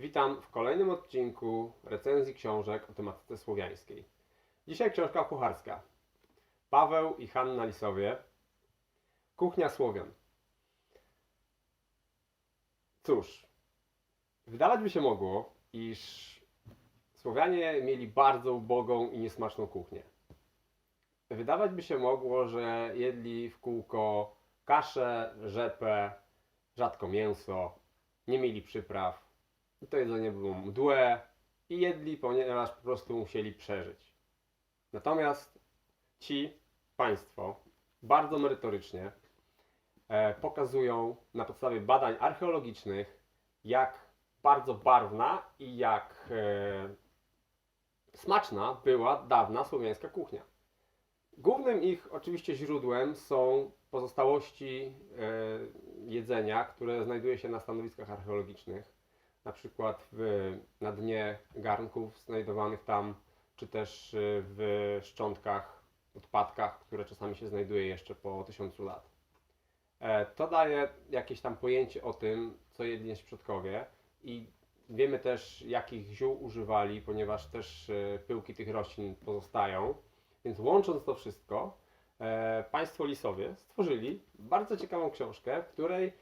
Witam w kolejnym odcinku recenzji książek o tematyce słowiańskiej. Dzisiaj książka kucharska. Paweł i Hanna Lisowie. Kuchnia Słowian. Cóż, wydawać by się mogło, iż Słowianie mieli bardzo ubogą i niesmaczną kuchnię. Wydawać by się mogło, że jedli w kółko kaszę, rzepę, rzadko mięso, nie mieli przypraw. To jedzenie było mdłe i jedli, ponieważ po prostu musieli przeżyć. Natomiast ci państwo bardzo merytorycznie e, pokazują na podstawie badań archeologicznych, jak bardzo barwna i jak e, smaczna była dawna słowiańska kuchnia. Głównym ich oczywiście źródłem są pozostałości e, jedzenia, które znajduje się na stanowiskach archeologicznych, na przykład w, na dnie garnków znajdowanych tam, czy też e, w szczątkach, odpadkach, które czasami się znajduje jeszcze po tysiącu lat. E, To daje jakieś tam pojęcie o tym, co jedli nasi przodkowie i wiemy też, jakich ziół używali, ponieważ też e, pyłki tych roślin pozostają. Więc łącząc to wszystko, e, państwo Lisowie stworzyli bardzo ciekawą książkę, w której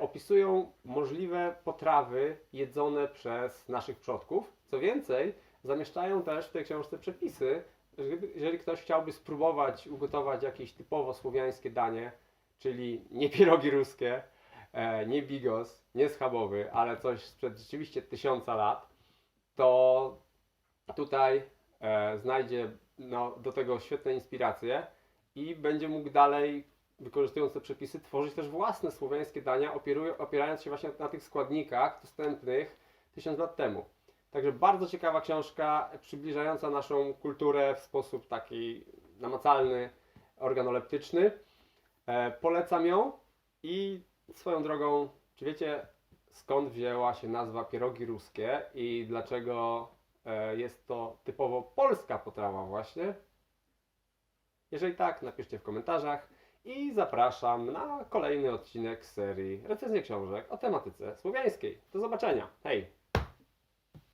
opisują możliwe potrawy jedzone przez naszych przodków. Co więcej, zamieszczają też w tej książce przepisy, jeżeli ktoś chciałby spróbować ugotować jakieś typowo słowiańskie danie, czyli nie pierogi ruskie, e, nie bigos, nie schabowy, ale coś sprzed rzeczywiście tysiąca lat, to tutaj e, znajdzie no, do tego świetne inspiracje i będzie mógł dalej, wykorzystując te przepisy, tworzyć też własne słowiańskie dania, opierając się właśnie na tych składnikach dostępnych tysiąc lat temu. Także bardzo ciekawa książka, przybliżająca naszą kulturę w sposób taki namacalny, organoleptyczny. E, polecam ją i swoją drogą, czy wiecie skąd wzięła się nazwa pierogi ruskie i dlaczego e, jest to typowo polska potrawa właśnie? Jeżeli tak, napiszcie w komentarzach i zapraszam na kolejny odcinek serii recenzje książek o tematyce słowiańskiej. Do zobaczenia. Hej!